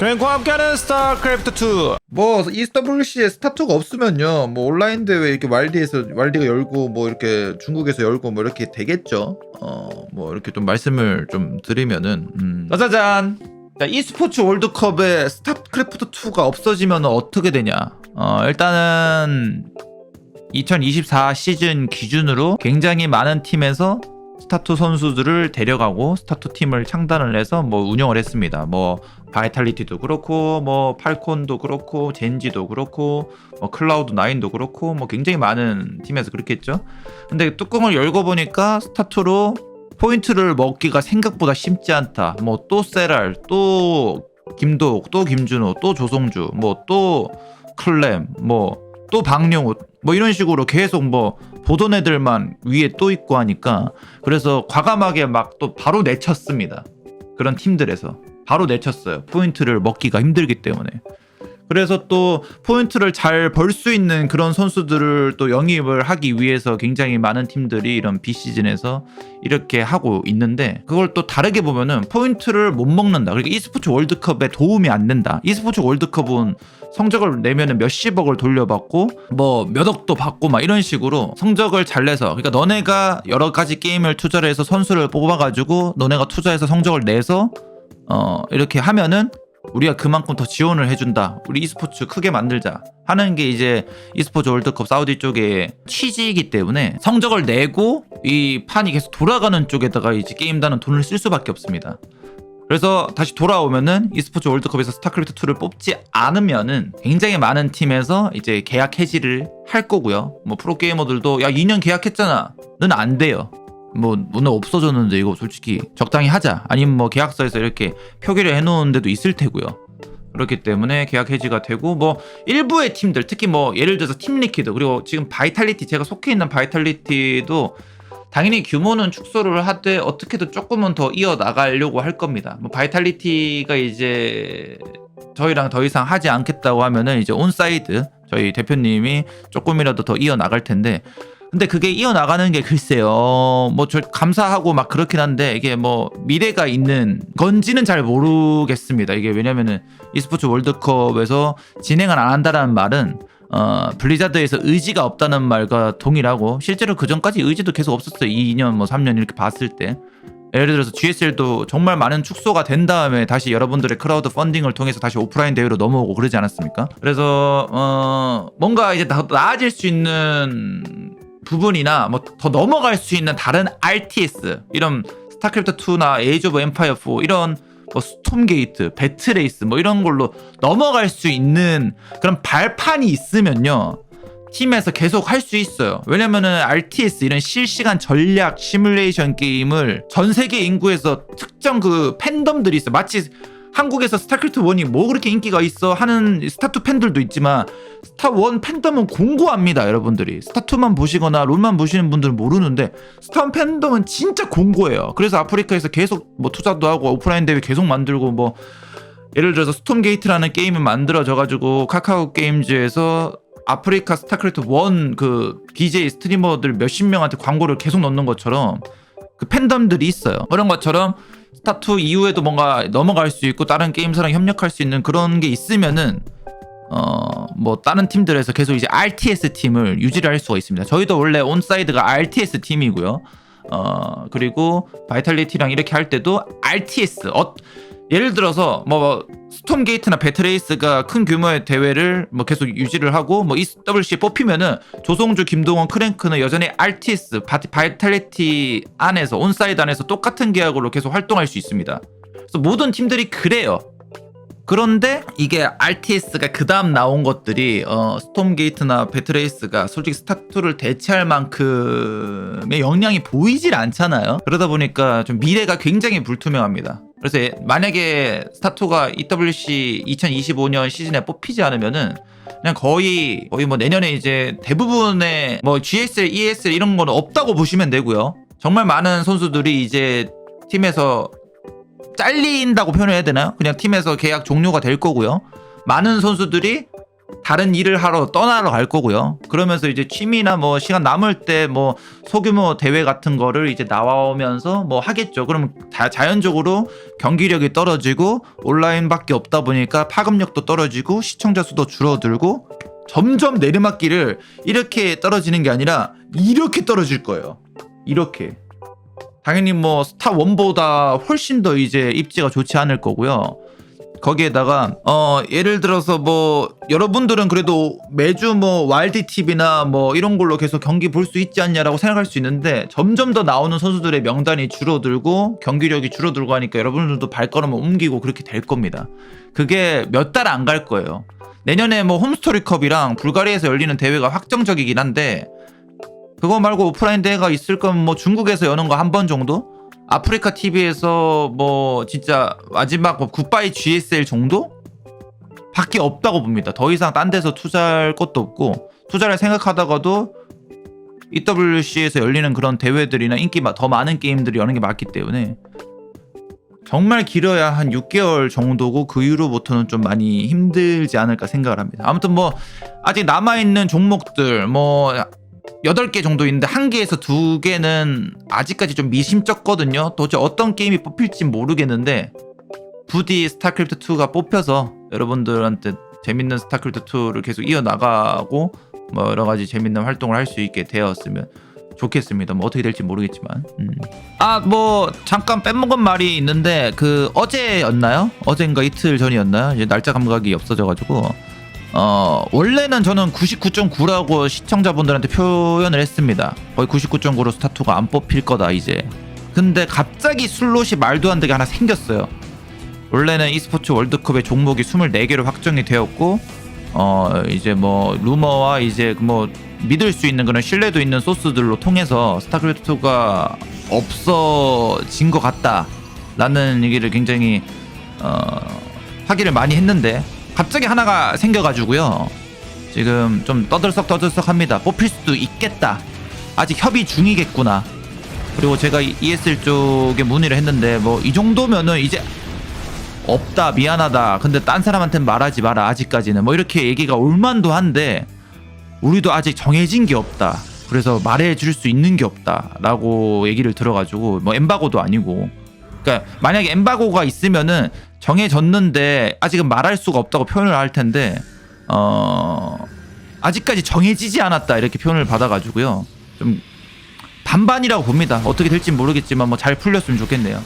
그리고 함께하는 스타크래프트 2 뭐 EWC에 스타투가 없으면요. 뭐 온라인 대회 이렇게 왈디에서 왈디가 열고 뭐 이렇게 중국에서 열고 뭐 이렇게 되겠죠. 어 뭐 이렇게 좀 말씀을 좀 드리면은 음. 짜자잔 자 e스포츠 월드컵에 스타크래프트 2가 없어지면 어떻게 되냐? 어 일단은 2024 시즌 기준으로 굉장히 많은 팀에서 스타투 선수들을 데려가고 스타투 팀을 창단을 해서 뭐 운영을 했습니다. 뭐 바이탈리티도 그렇고 뭐 팔콘도 그렇고 젠지도 그렇고 뭐 클라우드 9도 그렇고 뭐 굉장히 많은 팀에서 그렇게 했죠. 근데 뚜껑을 열고 보니까 스타투로 포인트를 먹기가 생각보다 쉽지 않다. 뭐 또 세랄, 또 김도욱, 또 김준호, 또 조성주, 뭐 또 클램, 뭐 또 박용우 뭐 이런 식으로 계속 뭐 보던 애들만 위에 또 있고 하니까 그래서 과감하게 막 또 바로 내쳤습니다. 그런 팀들에서 바로 내쳤어요. 포인트를 먹기가 힘들기 때문에. 그래서 또 포인트를 잘 벌 수 있는 그런 선수들을 또 영입을 하기 위해서 굉장히 많은 팀들이 이런 비시즌에서 이렇게 하고 있는데 그걸 또 다르게 보면은 포인트를 못 먹는다. 그러니까 e스포츠 월드컵에 도움이 안 된다. e스포츠 월드컵은 성적을 내면은 몇십억을 돌려받고 뭐 몇 억도 받고 막 이런 식으로 성적을 잘 내서 그러니까 너네가 여러 가지 게임을 투자를 해서 선수를 뽑아가지고 너네가 투자해서 성적을 내서 어 이렇게 하면은 우리가 그만큼 더 지원을 해준다. 우리 e스포츠 크게 만들자. 하는 게 이제 e스포츠 월드컵 사우디 쪽의 취지이기 때문에 성적을 내고 이 판이 계속 돌아가는 쪽에다가 이제 게임단은 돈을 쓸 수밖에 없습니다. 그래서 다시 돌아오면은 e스포츠 월드컵에서 스타크래프트 2를 뽑지 않으면은 굉장히 많은 팀에서 이제 계약 해지를 할 거고요. 뭐 프로게이머들도 야 2년 계약했잖아. 는 안 돼요. 뭐 오늘 없어졌는데 이거 솔직히 적당히 하자. 아니면 뭐 계약서에서 이렇게 표기를 해놓은 데도 있을 테고요. 그렇기 때문에 계약 해지가 되고 뭐 일부의 팀들 특히 뭐 예를 들어서 팀 리퀴드 그리고 지금 바이탈리티 제가 속해 있는 바이탈리티도 당연히 규모는 축소를 하되 어떻게든 조금은 더 이어 나가려고 할 겁니다. 뭐 바이탈리티가 이제 저희랑 더 이상 하지 않겠다고 하면은 이제 온사이드 저희 대표님이 조금이라도 더 이어 나갈 텐데 근데 그게 이어 나가는 게 글쎄요 뭐 저 감사하고 막 그렇긴 한데 이게 뭐 미래가 있는 건지는 잘 모르겠습니다. 이게 왜냐면은 e스포츠 월드컵에서 진행을 안 한다라는 말은 어, 블리자드에서 의지가 없다는 말과 동일하고 실제로 그 전까지 의지도 계속 없었어요. 2년 뭐 3년 이렇게 봤을 때. 예를 들어서 GSL도 정말 많은 축소가 된 다음에 다시 여러분들의 크라우드 펀딩을 통해서 다시 오프라인 대회로 넘어오고 그러지 않았습니까? 그래서 어, 뭔가 이제 더 나아질 수 있는 부분이나 뭐 더 넘어갈 수 있는 다른 RTS 이런 스타크래프트 2나 에이즈 오브 엠파이어 4 이런 뭐 스톰 게이트, 배트레이스 뭐 이런 걸로 넘어갈 수 있는 그런 발판이 있으면요. 팀에서 계속 할 수 있어요. 왜냐면은 RTS 이런 실시간 전략 시뮬레이션 게임을 전 세계 인구에서 특정 그 팬덤들이 있어. 마치 한국에서 스타크래프트 1이 뭐 그렇게 인기가 있어 하는 스타2 팬들도 있지만 스타1 팬덤은 공고합니다 여러분들이. 스타2만 보시거나 롤만 보시는 분들은 모르는데 스타1 팬덤은 진짜 공고해요. 그래서 아프리카에서 계속 뭐 투자도 하고 오프라인 대회 계속 만들고 뭐 예를 들어서 스톰게이트라는 게임이 만들어져 가지고 카카오 게임즈에서 아프리카 스타크래프트 1 그 BJ 스트리머들 몇십 명한테 광고를 계속 넣는 것처럼 그 팬덤들이 있어요. 그런 것처럼 스타2 이후에도 뭔가 넘어갈 수 있고 다른 게임사랑 협력할 수 있는 그런 게 있으면은 어 뭐 다른 팀들에서 계속 이제 RTS 팀을 유지를 할 수가 있습니다. 저희도 원래 온사이드가 RTS 팀이고요. 어 그리고 바이탈리티랑 이렇게 할 때도 RTS 어 예를 들어서 뭐 스톰 게이트나 배트레이스가 큰 규모의 대회를 뭐 계속 유지를 하고 뭐 EWC 뽑히면은 조성주, 김동원, 크랭크는 여전히 RTS 바, 바이탈리티 안에서 온사이드 안에서 똑같은 계약으로 계속 활동할 수 있습니다. 그래서 모든 팀들이 그래요. 그런데 이게 RTS가 그 다음 나온 것들이 어, 스톰게이트나 배트레이스가 솔직히 스타2를 대체할 만큼의 역량이 보이질 않잖아요. 그러다 보니까 좀 미래가 굉장히 불투명합니다. 그래서 예- 만약에 스타2가 EWC 2025년 시즌에 뽑히지 않으면은 그냥 거의 거의 뭐 내년에 이제 대부분의 뭐 GSL, ESL 이런 거는 없다고 보시면 되고요. 정말 많은 선수들이 이제 팀에서 잘린다고 표현해야 되나요? 그냥 팀에서 계약 종료가 될 거고요. 많은 선수들이 다른 일을 하러 떠나러 갈 거고요. 그러면서 이제 취미나 뭐 시간 남을 때 뭐 소규모 대회 같은 거를 이제 나오면서 뭐 하겠죠. 그러면 다 자연적으로 경기력이 떨어지고 온라인밖에 없다 보니까 파급력도 떨어지고 시청자 수도 줄어들고 점점 내리막길을 이렇게 떨어지는 게 아니라 이렇게 떨어질 거예요. 이렇게. 당연히 뭐 스타 원보다 훨씬 더 이제 입지가 좋지 않을 거고요. 거기에다가 어 예를 들어서 뭐 여러분들은 그래도 매주 뭐 와일드 TV나 뭐 이런 걸로 계속 경기 볼 수 있지 않냐라고 생각할 수 있는데 점점 더 나오는 선수들의 명단이 줄어들고 경기력이 줄어들고 하니까 여러분들도 발걸음을 옮기고 그렇게 될 겁니다. 그게 몇 달 안 갈 거예요. 내년에 뭐 홈스토리컵이랑 불가리아에서 열리는 대회가 확정적이긴 한데 그거 말고 오프라인 대회가 있을 거면 뭐 중국에서 여는 거 한 번 정도? 아프리카 TV에서 뭐 진짜 마지막 뭐 굿바이 GSL 정도? 밖에 없다고 봅니다. 더 이상 딴 데서 투자할 것도 없고 투자를 생각하다가도 EWC에서 열리는 그런 대회들이나 인기 마- 더 많은 게임들이 여는 게 맞기 때문에 정말 길어야 한 6개월 정도고 그 이후로부터는 좀 많이 힘들지 않을까 생각을 합니다. 아무튼 뭐 아직 남아 있는 종목들 뭐 8개 정도 있는데 한 개에서 두 개는 아직까지 좀 미심쩍거든요. 도대체 어떤 게임이 뽑힐지 모르겠는데 부디 스타크래프트 2가 뽑혀서 여러분들한테 재밌는 스타크래프트 2를 계속 이어나가고 뭐 여러 가지 재밌는 활동을 할 수 있게 되었으면 좋겠습니다. 뭐 어떻게 될지 모르겠지만. 아뭐 잠깐 빼먹은 말이 있는데 그 어제였나요? 어젠가 이틀 전이었나요? 이제 날짜 감각이 없어져가지고 어 원래는 저는 99.9라고 시청자분들한테 표현을 했습니다. 거의 99.9로 스타투가 안 뽑힐 거다 이제. 근데 갑자기 슬롯이 말도 안 되게 하나 생겼어요. 원래는 e스포츠 월드컵의 종목이 24개로 확정이 되었고 어 이제 뭐 루머와 이제 뭐 믿을 수 있는 그런 신뢰도 있는 소스들로 통해서 스타크래프트가 없어진 것 같다 라는 얘기를 굉장히 어 확인을 많이 했는데 갑자기 하나가 생겨가지고요. 지금 좀 떠들썩 떠들썩합니다. 뽑힐 수도 있겠다. 아직 협의 중이겠구나. 그리고 제가 ESL 쪽에 문의를 했는데 뭐 이 정도면은 이제 없다 미안하다. 근데 딴 사람한테는 말하지 마라 아직까지는. 뭐 이렇게 얘기가 올만도 한데 우리도 아직 정해진 게 없다. 그래서 말해줄 수 있는 게 없다 라고 얘기를 들어가지고 뭐 엠바고도 아니고 그러니까 만약에 엠바고가 있으면은 정해졌는데 아직은 말할 수가 없다고 표현을 할 텐데 어 아직까지 정해지지 않았다 이렇게 표현을 받아가지고요. 좀 반반이라고 봅니다. 어떻게 될지 모르겠지만 뭐 잘 풀렸으면 좋겠네요